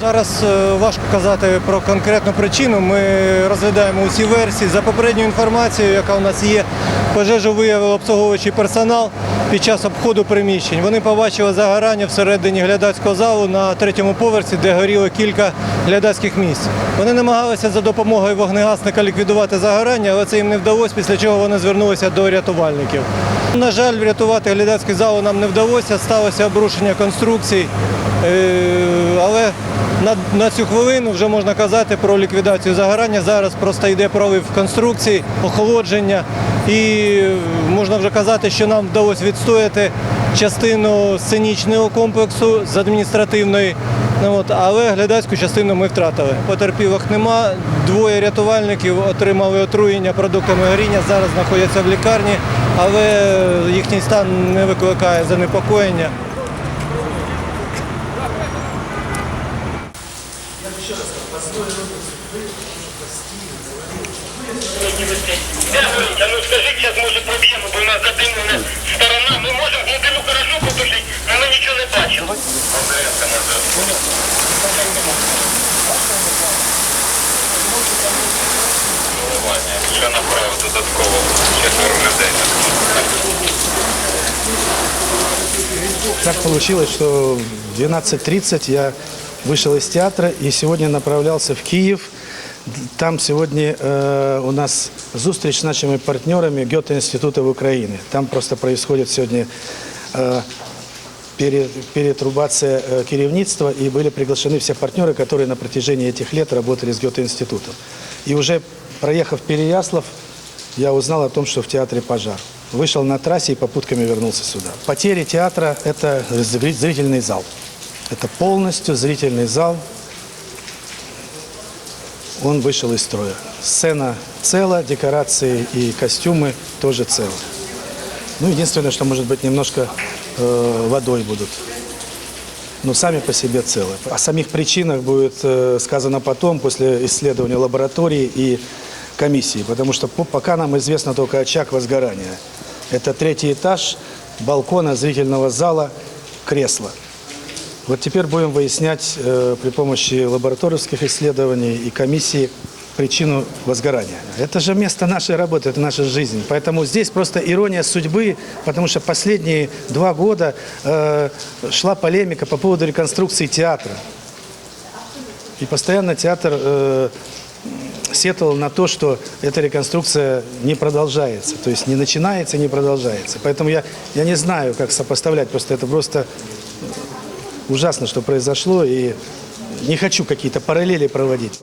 Зараз е, важко казати про конкретну причину. Ми розглядаємо усі версії. За попередньою інформацією, яка у нас є, пожежу виявив обслуговуючий персонал під час обходу приміщень. Вони побачили загорання всередині глядацького залу на третьому поверсі, де горіло кілька глядацьких місць. Вони намагалися за допомогою вогнегасника ліквідувати загорання, але це їм не вдалося, після чого вони звернулися до рятувальників. На жаль, врятувати глядацький зал нам не вдалося, сталося обрушення конструкцій. Е, Але на, на цю хвилину вже можна казати про ліквідацію загорання. Зараз просто йде прорив конструкцій, охолодження. І можна вже казати, що нам вдалося відстояти частину сценічного комплексу з адміністративної. Ну, от, але глядацьку частину ми втратили. Потерпілих нема. Двоє рятувальників отримали отруєння продуктами горіння. Зараз знаходяться в лікарні, але їхній стан не викликає занепокоєння. Да ну скажи, сейчас может проб'ємо, бо у нас задимлена сторона. Ми можемо глибину гаражу потушити, але ми нічого не бачимо. Ще направив додатково четверо людей. Так получилось, что в 12.30 я вышел из театра и сегодня направлялся в Киев. Там сегодня э, у нас зустріч з нашими партнерами Гёте института в Украине. Там просто происходит сегодня э, пере- перетрубация э, керівництва и были приглашены все партнеры, которые на протяжении этих лет работали с Гёте институтом. И уже проехав Переяслав, я узнал о том, что в театре пожар. Вышел на трассе и попутками вернулся сюда. Потери театра – это зри- зрительный зал. Это полностью зрительный зал. Он вышел из строя. Сцена цела, декорации и костюмы тоже целы. Ну, единственное, что, может быть, немножко э, водой будут. Но сами по себе целы. О самих причинах будет э, сказано потом, после исследования лаборатории и комиссии. Потому что по- пока нам известно только очаг возгорания. Это третий этаж балкона зрительного зала, кресла. Вот теперь будем выяснять э, при помощи лабораторных исследований и комиссии причину возгорания. Это же место нашей работы, это наша жизнь. Поэтому здесь просто ирония судьбы, потому что последние два года э, шла полемика по поводу реконструкции театра. И постоянно театр э, сетовал на то, что эта реконструкция не продолжается. То есть не начинается, не продолжается. Поэтому я, я не знаю, как сопоставлять. Просто это просто ужасно, что произошло. И не хочу какие-то параллели проводить.